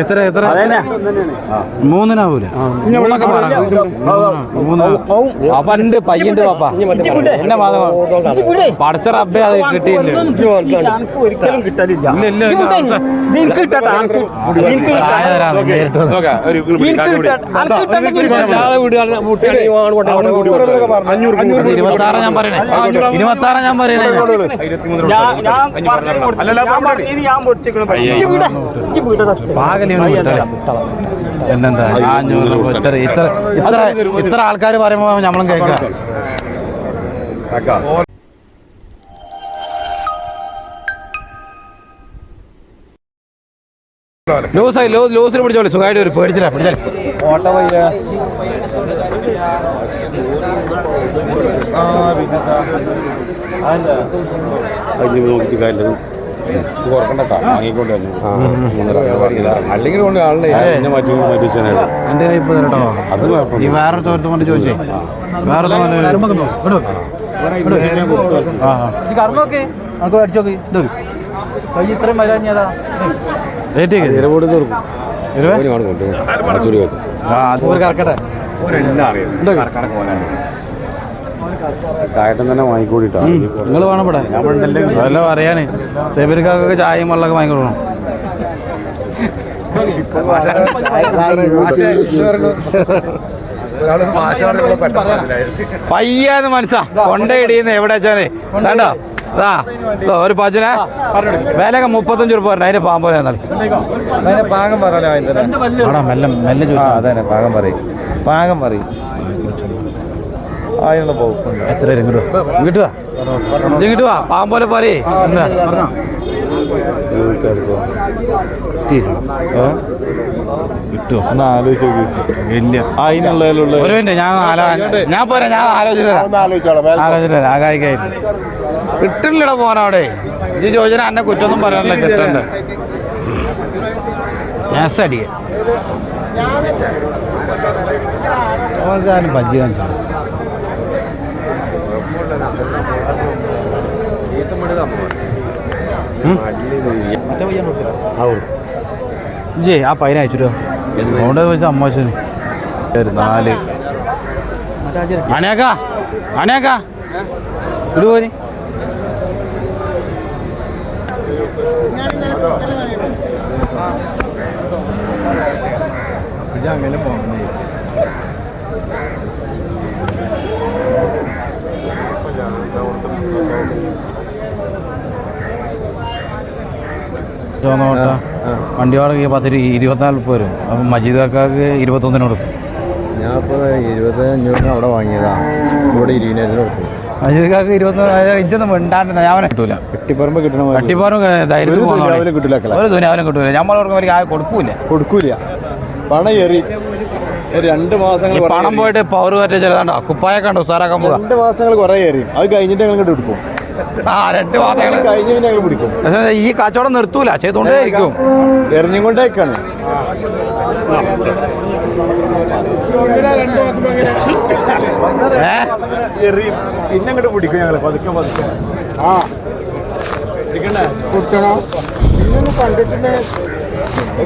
എത്ര എത്ര മൂന്നിനാവൂല എന്റെ പയ്യന്റെ പാപ്പ എന്നെ പഠിച്ച പടച്ച റബ്ബെ അത് കിട്ടിയില്ല ഇരുപത്തി ആറ് ഞാൻ പറയണേ ഇരുപത്തി ആറ് ഞാൻ പറയണേ ഞാൻ അഞ്ഞൂറ് രൂപ ഇത്ര ഇത്ര ഇത്ര ഇത്ര ആൾക്കാർ പറയുമ്പോ നമ്മളും കേൾക്കാം. ലൂസായി ലൂസ് ലൂസിന് പിടിച്ചോളി. സുഖമായിട്ട് ഒരു പേടിച്ചില്ല പിടിച്ചാൽ ഓട്ടോ വയ്യ. അല്ലെങ്കിൽ കൊണ്ട് എന്റെ കൈ ഇപ്പൊ തരട്ടോ അത് കുഴപ്പമില്ല. ഈ വേറെ തോരത്ത് കൊണ്ട് ചോദിച്ചേ വേറെ നമുക്ക് അടിച്ചോക്ക് ഇത് കൈ ഇത്രയും വരാഞ്ഞതാ തീർക്കും മസൂരി വെക്കും കറക്കട്ടെ കായട്ടം തന്നെ വാങ്ങിക്കൂടിട്ടോ. നിങ്ങൾ വേണം ഇവിടെ അതെല്ലാം അറിയാനേ സേബിരിക്കാർക്ക് ചായയും വെള്ളമൊക്കെ വാങ്ങിക്കൊടുക്കണം. പയ്യാന്ന് മനസ്സാ. കൊണ്ടയിടിയുന്ന എവിടെ വെച്ചാൽ. കണ്ടോ അതാ ഒരു പച്ചന വിലയൊക്കെ മുപ്പത്തഞ്ച് രൂപ പറഞ്ഞു. അതിന്റെ പാമ്പോ അതിനെ പാകം പറയാം മെല്ലെ മെല്ലെ ചോദിച്ചു? അതന്നെ പാകം പറയും. പാകം പറയും. അതിനുള്ള പോകുന്നുണ്ട് എത്ര പേര് ഇങ്ങോട്ട് വാ. ഇങ്ങോട്ട് വാ. ഇജ്ജ് ഇങ്ങോട്ട് വാ. പാമ്പോലെ പോരെ. എന്താ കിട്ടുമോ ഒന്ന് ആലോചിച്ച് നോക്കി. ഇല്ല അതിനുള്ളതിലുള്ള ഒരു മിനിറ്റ് ഞാൻ ഞാൻ പോരാ ഞാൻ ആലോചന ആകായിക്കായി. കിട്ടില്ലട പോനവിടെ ഇത് ചോദിച്ചാൽ എന്നെ കുറ്റമൊന്നും പറയാനില്ല കിട്ടണ്ട ഗ്യാസ് ബജ്ജി ജേ ആ പൈന അയച്ചിട്ടോ? അതുകൊണ്ട് വെച്ചാൽ അമ്മാശന്. നാല്. അണിയാക്ക അണിയാക്ക ഇടുപോനി ചോന്നോട്ട വണ്ടി വാടക പത്ത് ഇരുപത്തിനാല് ഇരുപത്തിനാല് വരും. അപ്പം മജീദ് കാക്കാക്ക് ഇരുപത്തൊന്നിന് കൊടുത്തു. ഞാൻ ഇപ്പോൾ ഇരുപത് അഞ്ഞൂറിന് അവിടെ വാങ്ങിയതാ. ഇവിടെ ഇരുപതിനായിരത്തിന് കൊടുത്തു. മജീദ് കാക്ക് ഇരുപത്തി ഇഞ്ചൊന്നും മിണ്ടാണ്ട് ഞാൻ കിട്ടൂല. കട്ടിപ്പറമ്പ് കിട്ടണം കട്ടിപ്പറമ്പ് ധൈര്യത്തിൽ കിട്ടില്ല. ഒരു ദുനിയാവിലും കിട്ടൂല. നമ്മളവർക്ക് കാര്യം കൊടുക്കൂല. കൊടുക്കൂല. പണം ഏറി. രണ്ട് മാസങ്ങൾ പണം പോയിട്ട് പവർ പറ്റ ചെറുതാണ്ടോ കുപ്പായ ഉണ്ടോ ഉസാറാക്കാൻ പോകാം രണ്ട് മാസങ്ങൾ കുറേ ഏറി. അത് കഴിഞ്ഞിട്ട് ഞങ്ങൾ എടുക്കും. ആ രണ്ട് വാതകൾ കഴിഞ്ഞ് പിന്നെ ഞങ്ങൾ പിടിക്കും. ഈ കച്ചവടം നിർത്തൂല ചെയ്തോണ്ടേ ഇരിക്കും എറിഞ്ഞും കൊണ്ടേക്കാണ്. എറിയും. പിന്നെ അങ്ങോട്ട് പിടിക്കും ഞങ്ങൾ പതുക്കെ പതുക്കെ. ആ. കുട്ടണം പിന്നെ കണ്ടിട്ടില്ലേ.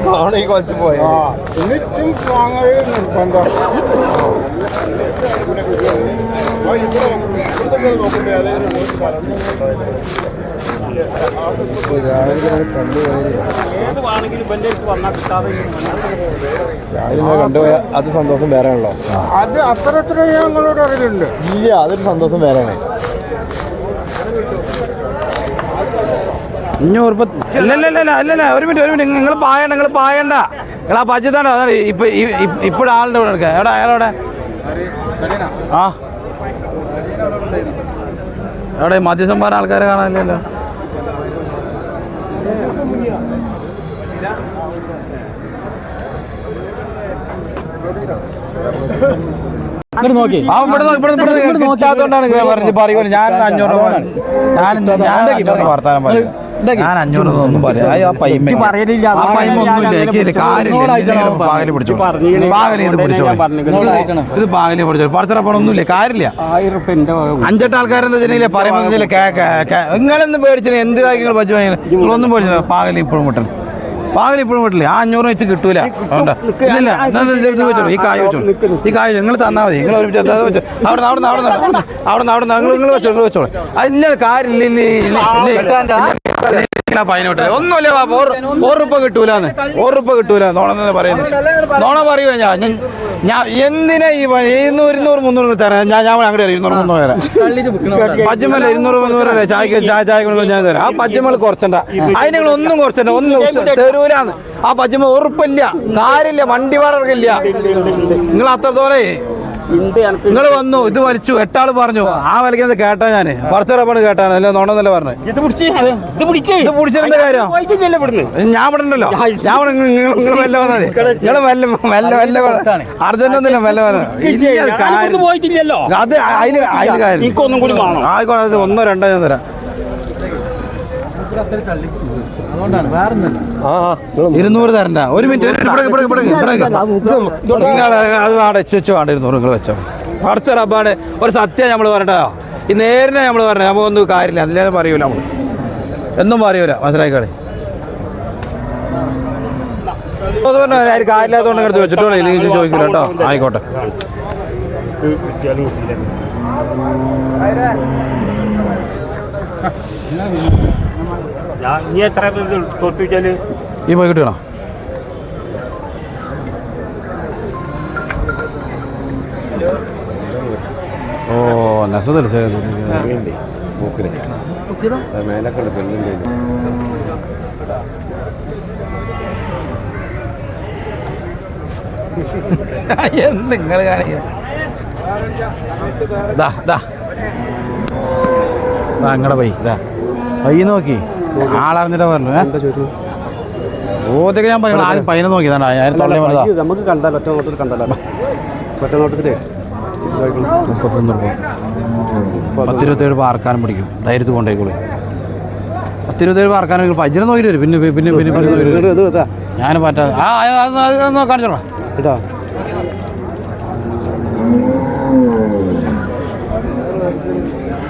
കാണും ഈ കൊലത്ത് പോയ. എന്നിട്ടും വാങ്ങവേ നിർബന്ധം. രാവിലെ അത് സന്തോഷം വേറെ ആണല്ലോ. അത് അത്ര എത്ര ഞങ്ങളോട് അറിയുന്നുണ്ട്. ഇല്ല അതൊരു സന്തോഷം വേറെയാണ് അഞ്ഞൂറ് ഒരു മിനിറ്റ് ഒരു മിനിറ്റ്. നിങ്ങൾ പായണ്ട നിങ്ങൾ പായണ്ട. നിങ്ങൾ ആ പച്ചത്താണോ അതാണ് ഇപ്പൊ ഇപ്പോഴും ആളുടെ ഇവിടെ എടുക്കുക എവിടെ അയാളവിടെ? ആ. എവിടെ മദ്യസംഭാരം ആൾക്കാരെ കാണാനില്ലല്ലോ. നോക്കി. പറഞ്ഞ് ഞാൻ അഞ്ഞൂറ് ഞാൻ ഞാൻ വർത്താനം പറയും ഞാൻ അഞ്ഞൂറ് ഒന്നും പറയാം ആ പയ്യമ്മ പറയലില്ല ആ പയ്യമ്മ ഒന്നുമില്ല കാര്യമില്ല പാകലി പിടിച്ചു പാകലി ഇത് പിടിച്ചോ ഇത് പാകലി പിടിച്ചോ പടച്ചറപ്പണം ഒന്നുമില്ല കാര്യമില്ല അഞ്ചെട്ട് ആൾക്കാരെന്താ വെച്ചിട്ടുണ്ടെങ്കിൽ പറയുമ്പോൾ നിങ്ങളെന്ന് പേടിച്ചില്ല എന്ത് കാര്യങ്ങൾ പച്ചു നിങ്ങളൊന്നും പേടിച്ചില്ല പാകലി ഇപ്പോഴും കിട്ടണം പാകലി ഇപ്പോഴും കിട്ടില്ല ആ അഞ്ഞൂറ് വെച്ച് കിട്ടൂല അതുകൊണ്ടാ ഇല്ല വെച്ചോളൂ ഈ കായ വെച്ചോളൂ ഈ കായ നിങ്ങൾ തന്നാൽ മതി നിങ്ങൾ ഒരുമിച്ച് വെച്ചോ അവിടെ അവിടെ അവിടെ നിന്ന് അവിടെ നിങ്ങൾ നിങ്ങൾ വെച്ചോ നിങ്ങൾ വെച്ചോളൂ അതില്ല കാര്യമില്ല ഇല്ല ഇല്ല പതിനെട്ട് ഒന്നുമില്ല പാപ്പ ഓറുപ്പ കിട്ടൂലെന്ന്. ഓറുപ്പ കിട്ടൂല നോണ പറയുന്നു പറയുന്നത്. നോണ പറയൂല ഞാൻ. ഞാൻ- എന്തിനാ ഈ? ഇരുന്നൂറ് ഇരുന്നൂറ് മുന്നൂറ് തരാം? ഞാൻ ഞാൻ അങ്ങോട്ട് ഇരുന്നൂറ് മുന്നൂറ് തരാം. പച്ചമല്ല ഇരുന്നൂറ് മുന്നൂറ് തരാം. ചായക്ക് ചായ ചായ കൊണ്ട് ഞാൻ തരാം. ആ പച്ചമല കുറച്ചണ്ട. അതിന് നിങ്ങൾ ഒന്നും കുറച്ചണ്ട. ഒന്നും തരൂലാന്ന്. ആ പച്ചമ ഉറപ്പില്ല. കാര്യമില്ല. വണ്ടി വാടകയില്ല നിങ്ങൾ എനിക്ക് നിങ്ങൾ വന്നു ഇത് വലിച്ചു. എട്ടാൾ പറഞ്ഞു. ആ വലിക്കുന്നത് കേട്ടാ ഞാൻ? പറച്ചറപ്പാണ് കേട്ടാണ് അല്ല നോണെന്നല്ല പറഞ്ഞു? ഇത് ഇത് പിടിച്ചതിന്റെ കാര്യം? ഞാൻ ഇവിടെ ഉണ്ടല്ലോ ഞാൻ ഇവിടെ നിങ്ങൾ വല്ല വല്ല അർജന്റ് ഒന്നുമില്ല മെല്ലെ വന്നത് അത് ഞാൻ കാര്യം. ആയിക്കോട്ടെ ഒന്നോ രണ്ടോ ഞാൻ തരാം. ഇരുന്നൂറ് തരണ്ട. ഒരു മിനിറ്റ്. നിങ്ങൾ അത് അവിടെ വെച്ച് വെച്ച് വേണ്ട ഇരുന്നൂറ് നിങ്ങൾ വെച്ചോ. റബ്ബാണ് ഒരു സത്യം നമ്മൾ പറയട്ടോ ഈ നേരിനെ നമ്മൾ പറഞ്ഞ നമുക്കൊന്നും കാര്യമില്ല. അതിലേ പറയൂല നമ്മൾ എന്നും പറയൂല. മനസ്സിലാക്കി കാര്യമില്ലാത്തോണ്ട് കാര്യമില്ലാത്തതുകൊണ്ട് ഇങ്ങനെ വെച്ചിട്ടോ ഇല്ലെങ്കിൽ ചോദിക്കില്ല കേട്ടോ. ആയിക്കോട്ടെ. ഞാൻ നീ എത്ര തോൽപ്പിച്ചാൽ? ഈ പോയി ഓ നെസതല്ല എന്ത് നിങ്ങൾ കാണിക്കുക ദാ ദാ. ദാ ഇങ്ങടെ പൈ ഇതാ പയ്യ നോക്കി. ആളറിഞ്ഞിട്ടാ പറഞ്ഞു ഓതൊക്കെ ഞാൻ പറയണം. ആദ്യം പൈനെ നോക്കിയതാണ്? ദാണ്ടാ ഞാൻ തൊള്ളി നമുക്ക് കണ്ടാലോ? ഒറ്റ നോട്ടത്തിൽ കണ്ടാലോ? ഒറ്റ നോട്ടത്തിലേ? മുപ്പത്തൊന്ന് രൂപ പത്തിരുപത്തേഴ് പാർക്കാനും പിടിക്കും. ധൈര്യത്തിൽ കൊണ്ടേക്കോളൂ. പത്തിരുപത്തേഴ് പാർക്കാനും പജ്ജനം നോക്കിയിട്ട് വരും. പിന്നെ പിന്നെ പിന്നെ പിന്നെ. ഞാൻ പറ്റാതെ ആ നോക്കാം കാണിച്ചോളാം.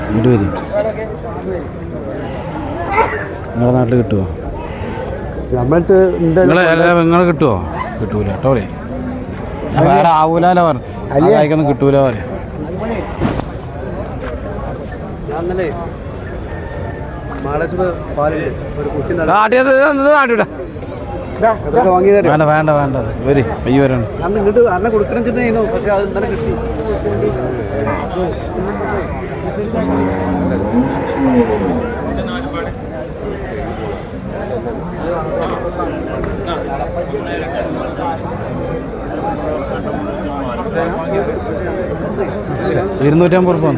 ഇങ്ങോട്ട് വരി. നിങ്ങളുടെ നാട്ടിൽ കിട്ടുമോ നമ്മളടുത്ത് നിങ്ങളെ നിങ്ങൾ കിട്ടുമോ കിട്ടൂല കേട്ടോ വേറെ ആവൂലാലോ പറഞ്ഞു അയക്കൊന്നും കിട്ടൂല പറയാം വേണ്ട വേണ്ട വേണ്ട. വരി അയ്യോ വരണം. അന്ന് ഇങ്ങോട്ട് അന്നെ കൊടുക്കണം ചിട്ടുന്നു പക്ഷെ അത് ഇന്നലെ കിട്ടി ഇരുന്നൂറ്റമ്പത് റുപ്യ